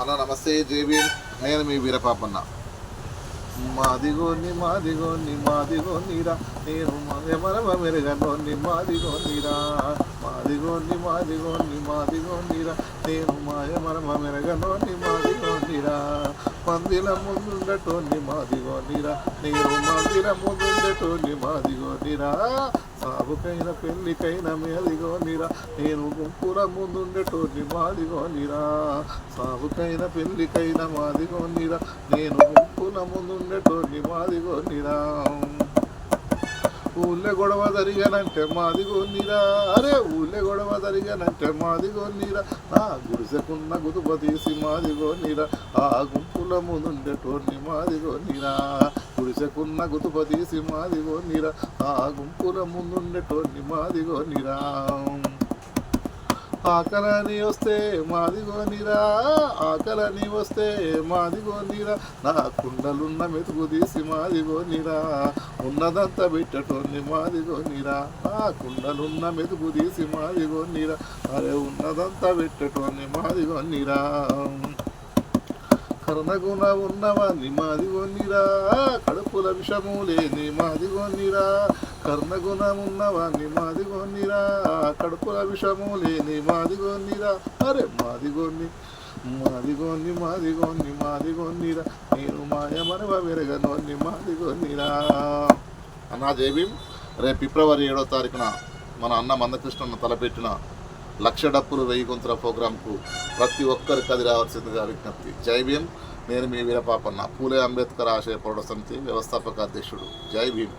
అన్న నమస్తే జేబీ నేను మీ వీరపాపన్న. మాదిగోని మాదిగోని మాదిగోనిరా నేను మరమ మెరుగనోని మాదిగోనిరా మాదిగోని మాదిగోని మాదిగోనిరా నేను మాయ మరమ మెరగనోని మాదిగోనిరా మందిల ముందుండటోని మాదిగోనిరా నేను మందిల ముందుండటోని మాదిగోనిరా సాగుకైన పెళ్ళికైన మేదిగోనిరా నేను గుంపుల ముందుండటోని మాదిగోనిరా సాగుకైన మాదిగో మాదిగోనిరా నేను గుంపుల ముందుండటోని మాదిగోనిరా ఊళ్ళో గొడవ జరిగానంటే మాదిగోనిరా అరే ఊళ్ళో గొడవ జరిగానంటే మాదిగోనిరా నా గుడిసెకున్న గుదుప తీసి మాదిగోనిరా ఆ గుంపుల ముందుండేటోని మాదిగోనిరా గుడిసెకున్న గుతుపతి సింహాదిగో నీరా. ఆ గుంపుల ముందుండేటోని మాదిగోనిరా ఆకలని వస్తే మాదిగో నీరా. ఆకలని వస్తే మాదిగో నీరా. నా కుండలున్న మెతుకు తీసి మాదిగోనిరా ఉన్నదంతా పెట్టటోని మాదిగోనిరా ఆ కుండలున్న మెతుకు తీసి మాదిగో నీరా. అరే ఉన్నదంతా పెట్టటోని మాదిగోనిరా కర్ణగుణ ఉన్నవాన్ని మాదిగొన్నిరా కడుపుల విషము లేని మాదిగొన్నిరా కర్ణగుణం ఉన్నవాన్ని మాదిగొన్నిరా కడుపుల విషము లేని మాదిగొన్నిరా అరే మాదిగొన్ని మాదిగొన్ని మాదిగొన్ని మాదిగొన్నిరా నేను మాయమనవ వెరగనోన్ని మాదిగొన్నిరా అన్నా జేబీం రేపు ఫిబ్రవరి ఏడో తారీఖున మన అన్న మందకృష్ణను తలపెట్టిన లక్ష డప్పులు వెయ్యి గొంతుల ప్రోగ్రాంకు ప్రతి ఒక్కరు కది రావాల్సిందిగా విజ్ఞప్తి. జై భీమ్. నేను మీ వీరపాపన్న. పూలే అంబేద్కర్ ఆశయ పౌర సమితి వ్యవస్థాపక అధ్యక్షుడు. జై భీమ్.